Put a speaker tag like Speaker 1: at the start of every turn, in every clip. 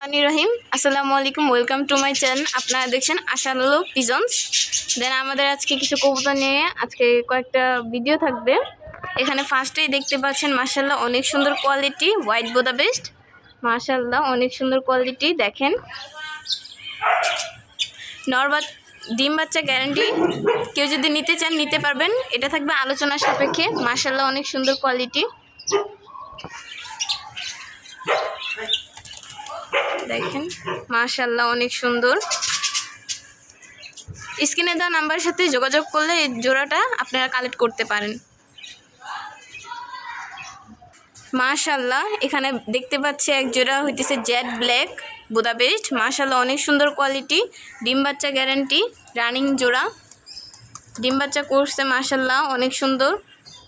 Speaker 1: রহিম। আসসালামু আলাইকুম welcome to my channel আপনারা দেখছেন আশালো পিজন্স দেন আমাদের আজকে কিছু কবুতর নিয়ে আজকে কয়েকটা ভিডিও থাকবে। এখানে ফার্স্টেই দেখতে পাচ্ছেন মার্শাল্লাহ অনেক সুন্দর কোয়ালিটি হোয়াইট বোদা বেস্ট মার্শাল্লাহ অনেক সুন্দর কোয়ালিটি দেখেন। নরবাত ডিম বাচ্চা গ্যারান্টি কেউ যদি নিতে চান, নিতে পারবেন। এটা থাকবে আলোচনার সাপেক্ষে। মার্শাল্লাহ অনেক সুন্দর কোয়ালিটি দেখেন মাশাল্লাহ অনেক সুন্দর। স্ক্রিনে দেওয়া নাম্বারের সাথে যোগাযোগ করলে এই জোড়াটা আপনারা কালেক্ট করতে পারেন। মাশাল্লাহ এখানে দেখতে পাচ্ছি এক জোড়া হইতেছে জেড ব্ল্যাক বুদাবেস্ট মাশাল্লাহ অনেক সুন্দর কোয়ালিটি ডিম বাচ্চা গ্যারান্টি রানিং জোড়া। ডিম বাচ্চা করছে মাশাল্লাহ অনেক সুন্দর।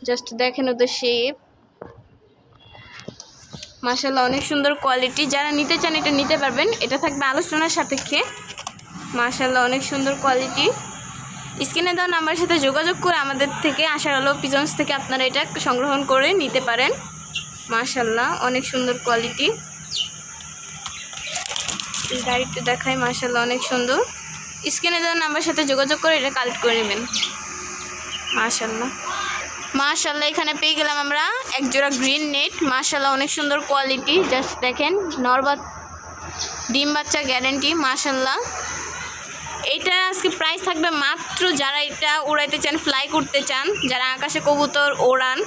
Speaker 1: জাস্ট দেখেন ওদের শেপ মাশাল্লাহ অনেক সুন্দর কোয়ালিটি যারা নিতে চান এটা নিতে পারবেন। এটা থাকবে আলোচনার সাপেক্ষে। মাশাল্লাহ অনেক সুন্দর কোয়ালিটি স্ক্রিনে দেওয়া নাম্বারের সাথে যোগাযোগ করে আমাদের থেকে আসার আলো পিজন্স থেকে আপনারা এটা সংগ্রহণ করে নিতে পারেন। মাশাল্লাহ অনেক সুন্দর কোয়ালিটি গাড়িটা দেখায় মাশাল্লাহ অনেক সুন্দর। স্ক্রিনে দেওয়া নাম্বারের সাথে যোগাযোগ করে এটা কালেক্ট করে নেবেন। মাশাল্লাহ মাশাল্লাহ এখানে পেয়ে গেলাম আমরা এক জোড়া গ্রিন নেট মাশাল্লাহ অনেক সুন্দর কোয়ালিটি জাস্ট দেখেন নরবাত ডিম বাচ্চা গ্যারেন্টি মাশাল্লাহ এইটা আজকে প্রাইস থাকবে মাত্র যারা এটা উড়াইতে চান ফ্লাই করতে চান, যারা আকাশে কবুতর ওড়ান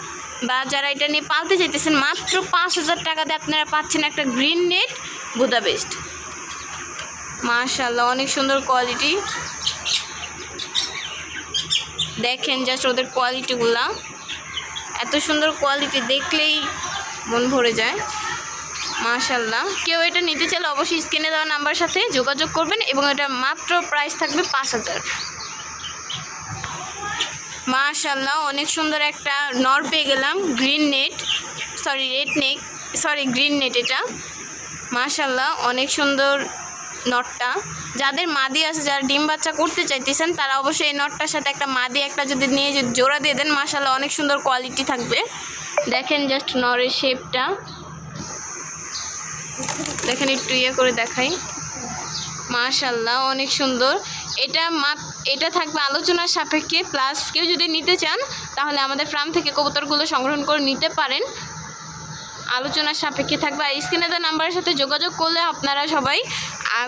Speaker 1: বা যারা এটা নিয়ে পালতে চাইতেছেন, মাত্র পাঁচ হাজার টাকাতে আপনারা পাচ্ছেন একটা গ্রিন নেট বুদাবেস্ট মাশাল্লাহ অনেক সুন্দর কোয়ালিটি দেখেন জাস্ট ওদের কোয়ালিটিগুলা এত সুন্দর কোয়ালিটি দেখলেই মন ভরে যায়। মাশাল্লাহ কেউ এটা নিতে চাইলে অবশ্যই স্ক্রিনে দেওয়া নাম্বার সাথে যোগাযোগ করবেন এবং এটা মাত্র প্রাইস থাকবে পাঁচ হাজার। মাশাল্লাহ অনেক সুন্দর একটা নর পেয়ে গেলাম green net sorry red neck sorry green net এটা। মাশাল্লাহ অনেক সুন্দর নটটা। যাদের মাদি আছে, যারা ডিম বাচ্চা করতে চাইতেছেন, তারা অবশ্যই এই নটটার সাথে একটা মাদি একটা যদি নিয়ে যদি জোড়া দিয়ে দেন মাশাল্লাহ অনেক সুন্দর কোয়ালিটি থাকবে। দেখেন জাস্ট নরের শেপটা। দেখেন একটু ইয়ে করে দেখাই। মাশাল্লাহ অনেক সুন্দর। এটা মাত, এটা থাকবে আলোচনার সাপেক্ষে, প্লাস কেউ যদি নিতে চান, তাহলে আমাদের ফার্ম থেকে কবুতরগুলো সংগ্রহণ করে নিতে পারেন। আলোচনার সাপেক্ষে থাকবে। আর স্ক্রিনে দেওয়া নাম্বারের সাথে যোগাযোগ করলে আপনারা সবাই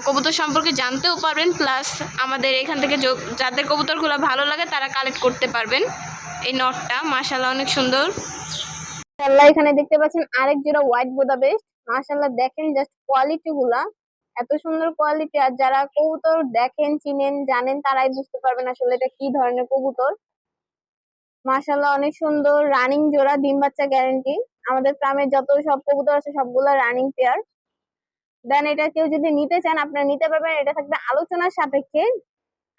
Speaker 1: কবুতর সম্পর্কে জানতেও পারবেন। প্লাস আমাদের এখান থেকে যাদের কবুতরগুলো ভালো লাগে, তারা কালেক্ট করতে পারবেন। এই নটটা মাশাল্লাহ অনেক সুন্দর। মাশাল্লাহ এখানে দেখতে পাচ্ছেন আরেক জোড়া হোয়াইট বোদা বেস্ট মাশাল্লাহ দেখেন জাস্ট কোয়ালিটি গুলা। এত সুন্দর কোয়ালিটি আর যারা কবুতর দেখেন, চিনেন, জানেন, তারাই বুঝতে পারবেন আসলে এটা কি ধরনের কবুতর। মাশাল্লাহ অনেক সুন্দর রানিং জোড়া, ডিম বাচ্চা গ্যারান্টি আমাদের ফার্মে যত সব কবুতর আছে, সবগুলো রানিং পেয়ার দেন এটা কেউ যদি নিতে চান, আপনারা নিতে পারবেন। এটা থাকবে আলোচনার সাপেক্ষে।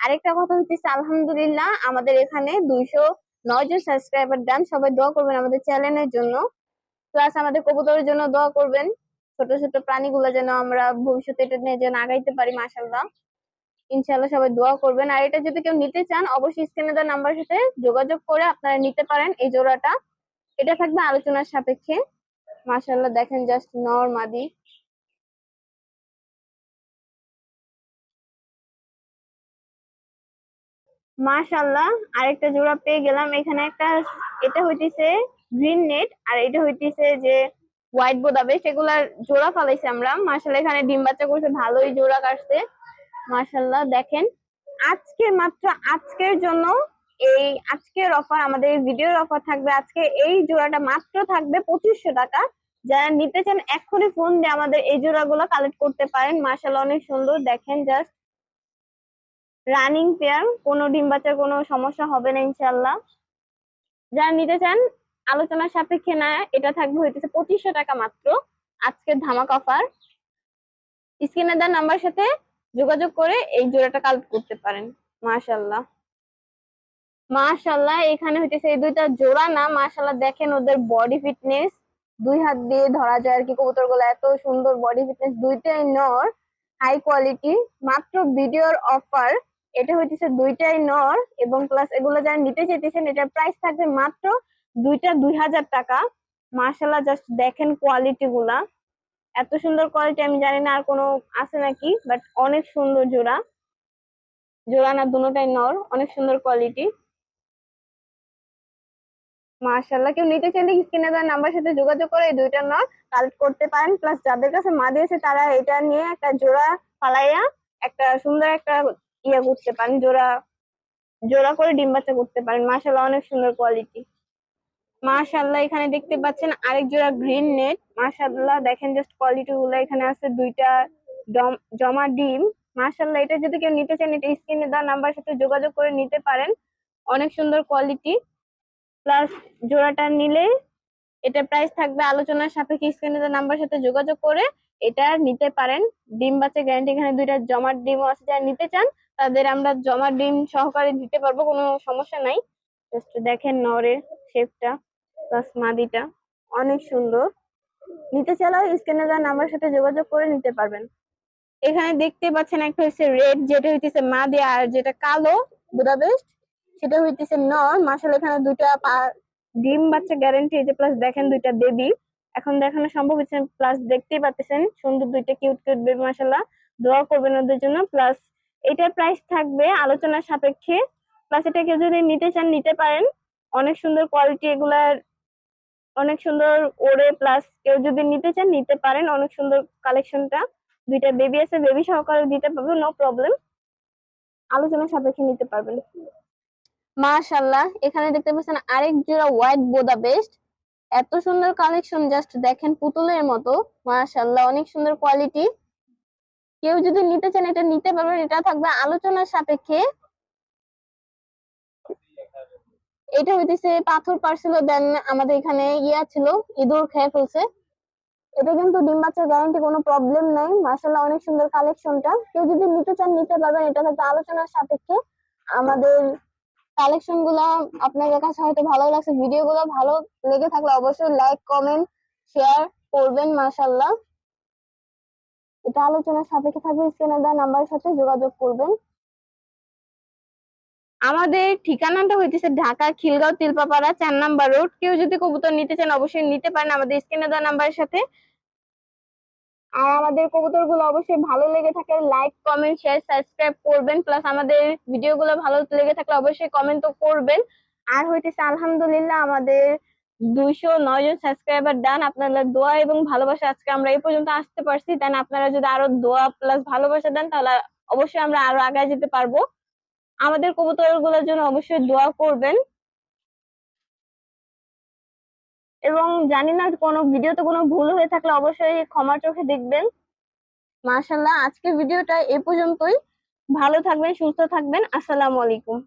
Speaker 1: আরেকটা কথা হচ্ছে আলহামদুলিল্লাহ, আমাদের এখানে দুইশো নয় জন সাবস্ক্রাইবার ডান সবাই দোয়া করবেন আমাদের চ্যানেলের জন্য। প্লাস আমাদের কবুতরের জন্য দোয়া করবেন। ছোট ছোট প্রাণীগুলো যেন আমরা ভবিষ্যতে এটা নিয়ে যেন আগাইতে পারি মাশাল্লাহ ইনশাল্লাহ সবাই দোয়া করবেন। আর এটা যদি কেউ নিতে চান, অবশ্যই স্ক্রিনে দেওয়া নাম্বারের সাথে যোগাযোগ করে আপনারা নিতে পারেন এই জোড়াটা। এটা থাকবে আলোচনার সাপেক্ষে। মাশাল্লাহ দেখেন জাস্ট নর মাদি। মাশাল্লাহ আরেকটা জোড়া পেয়ে গেলাম। এখানে একটা এটা হইতেছে গ্রিন নেট আর এটা হইতেছে যে হোয়াইট বোদাবেস্ট সেগুলার জোড়া ফালাইছি আমরা। মাশাল্লাহ এখানে ডিম বাচ্চা করছে, ভালোই জোড়া কাটছে। মাশাল্লাহ দেখেন। আজকে মাত্র আজকের জন্য এই আজকের অফার আমাদের ভিডিওর অফার থাকবে। আজকে এই জোড়াটা মাত্র থাকবে পঁচিশশো টাকা। যারা নিতে চান এক্ষুনি ফোন দিয়ে আমাদের এই জোড়াগুলো কালেক্ট করতে পারেন। মাশাল্লাহ অনেক সুন্দর। দেখেন জাস্ট রানিং পেয়ার কোনো ডিম বাচ্চার কোনো সমস্যা হবে না ইনশাল্লাহ যারা নিতে চান, আলোচনার সাপেক্ষে না, এটা থাকবে হইতেছে পঁচিশশো টাকা মাত্র আজকের ধামাক অফার স্ক্রিনে দেওয়ার নাম্বার সাথে যোগাযোগ করে এই জোড়াটা কালেক্ট করতে পারেন। মাশাল্লাহ মাশাল্লাহ এখানে হইতেছে এই দুইটা জোড়া না মাশাল্লাহ দেখেন ওদের বডি ফিটনেস দুই হাত দিয়ে ধরা যায় আর কি কবুতরগুলো এত সুন্দর বডি ফিটনেস দুইটাই নর হাই কোয়ালিটি মাত্র ভিডিওর অফার এটা হইতেছে দুইটাই নর এবং প্লাস এগুলো যারা নিতে চাইতেছেন, এটার প্রাইস থাকবে মাত্র দুইটা দুই হাজার টাকা। মার্শাল্লাহ জাস্ট দেখেন কোয়ালিটি গুলা। এত সুন্দর কোয়ালিটি আমি জানি না আর কোনো আছে নাকি বাট অনেক সুন্দর জোড়া। জোড়া না দুটোটাই নর, অনেক সুন্দর কোয়ালিটি মাশাআল্লাহ, কেউ নিতে চাইলে স্ক্রিনে দেওয়ার নাম্বার সাথে যোগাযোগ করে এই দুইটা নর কালেক্ট করতে পারেন। প্লাস যাদের কাছে মা দিয়েছে, তারা এটা নিয়ে একটা জোড়া ফালাইয়া একটা সুন্দর একটা ইয়ে করতে পারেন, জোড়া জোড়া করে ডিম বাচ্চা করতে পারেন। মাশাআল্লাহ, অনেক সুন্দর কোয়ালিটি মাশাআল্লাহ, এখানে দেখতে পাচ্ছেন আরেক জোড়া গ্রিন নেট মাশাআল্লাহ, দেখেন জাস্ট কোয়ালিটি গুলো, এখানে আছে দুইটা ডম- জমা ডিম। মাশাআল্লাহ, এটা যদি কেউ নিতে চান এটা স্ক্রিনে দেওয়া নাম্বার সাথে যোগাযোগ করে নিতে পারেন। অনেক সুন্দর কোয়ালিটি প্লাস জোড়াটা নিলে এটা প্রাইস থাকবে আলোচনার সাপেক্ষে স্ক্রিনে দেওয়া নাম্বার সাথে যোগাযোগ করে এটা নিতে পারেন। ডিম বাচ্চা গ্যারান্টি এখানে দুইটা জমার ডিমও আছে, যারা নিতে চান, তাদের আমরা জমার ডিম সহকারে দিতে পারব, কোনো সমস্যা নাই। জাস্ট দেখেন নরের শেপটা প্লাস মাদিটা অনেক সুন্দর। নিতে চাইলেও স্ক্রিনে দেওয়া নাম্বার সাথে যোগাযোগ করে নিতে পারবেন। এখানে দেখতে পাচ্ছেন একটা হচ্ছে রেড যেটা হইতেছে মাদি, আর যেটা কালো বুদাবেস্ট সেটা হইতেছে নর। মাসাল এখানে দুইটা ডিম বাচ্চা গ্যারান্টি যে প্লাস দেখেন দুইটা বেবি এখন দেখানো সম্ভব হচ্ছে প্লাস দেখতেই পাচ্ছেন সুন্দর দুইটা কিউট কিউট বেবি মাসাল্লাহ দোয়া করবেন ওদের জন্য। প্লাস এটার প্রাইস থাকবে আলোচনার সাপেক্ষে। প্লাস এটা কেউ যদি নিতে চান, নিতে পারেন। অনেক সুন্দর কোয়ালিটি এগুলার অনেক সুন্দর ওরে প্লাস কেউ যদি নিতে চান নিতে পারেন। অনেক সুন্দর কালেকশনটা দুইটা বেবি আছে বেবি সহকারে দিতে পারব নো প্রবলেম আলোচনা সাপেক্ষে নিতে পারবেন। মাশাল্লাহ এখানে দেখতে পাচ্ছেন আরেক জোড়া হোয়াইট বোদা বেস্ট এত সুন্দর কালেকশন জাস্ট দেখেন পুতুলের মতো। মাশাল্লাহ অনেক সুন্দর কোয়ালিটি কেউ যদি নিতে চান এটা নিতে পারবেন। এটা থাকবে আলোচনার সাপেক্ষে। এটা হইতেছে পাথর পারছিল দেন আমাদের এখানে ইয়া ছিল, ইঁদুর খেয়ে ফেলছে। এটা কিন্তু ডিম বাচ্চার গ্যারান্টি কোনো প্রবলেম নাই। মাশাল্লাহ অনেক সুন্দর কালেকশনটা কেউ যদি নিতে চান, নিতে পারবেন। এটা থাকবে আলোচনার সাপেক্ষে। আমাদের কালেকশনগুলা আপনাদের কাছে হয়তো ভালো লাগছে। ভিডিও গুলো ভালো লেগে থাকলে অবশ্যই লাইক কমেন্ট শেয়ার করবেন মাশাল্লাহ এটা আলোচনার সাপেক্ষে থাকবে। স্ক্রিনে দেওয়া নাম্বারের সাথে যোগাযোগ করবেন। আমাদের ঠিকানাটা হইতেছে ঢাকা, খিলগাঁও, তিলপাপাড়া, চার নাম্বার রোড। কেউ যদি কবুতর নিতে চান, অবশ্যই নিতে পারেন আমাদের স্ক্রিনে দেওয়া নাম্বারের সাথে। আর আমাদের কবুতরগুলো অবশ্যই ভালো লেগে থাকে লাইক কমেন্ট শেয়ার সাবস্ক্রাইব করবেন। প্লাস আমাদের ভিডিও গুলো ভালো লেগে থাকলে অবশ্যই কমেন্ট তো করবেন। আর হইতেছে আলহামদুলিল্লাহ আমাদের দুইশো নয় জন সাবস্ক্রাইবার ডান আপনারা দোয়া এবং ভালোবাসা আজকে আমরা এই পর্যন্ত আসতে পারছি। দেন আপনারা যদি আরও দোয়া প্লাস ভালোবাসা দেন, তাহলে অবশ্যই আমরা আরও আগায় যেতে পারব। আমাদের কবুতরগুলোর জন্য অবশ্যই দোয়া করবেন। এবং জানি না কোনো ভিডিওতে কোনো ভুল হয়ে থাকলে অবশ্যই ক্ষমা চোখে দেখবেন। মার্শাল্লাহ আজকের ভিডিওটা এ পর্যন্তই। ভালো থাকবেন, সুস্থ থাকবেন। আসসালামু আলাইকুম।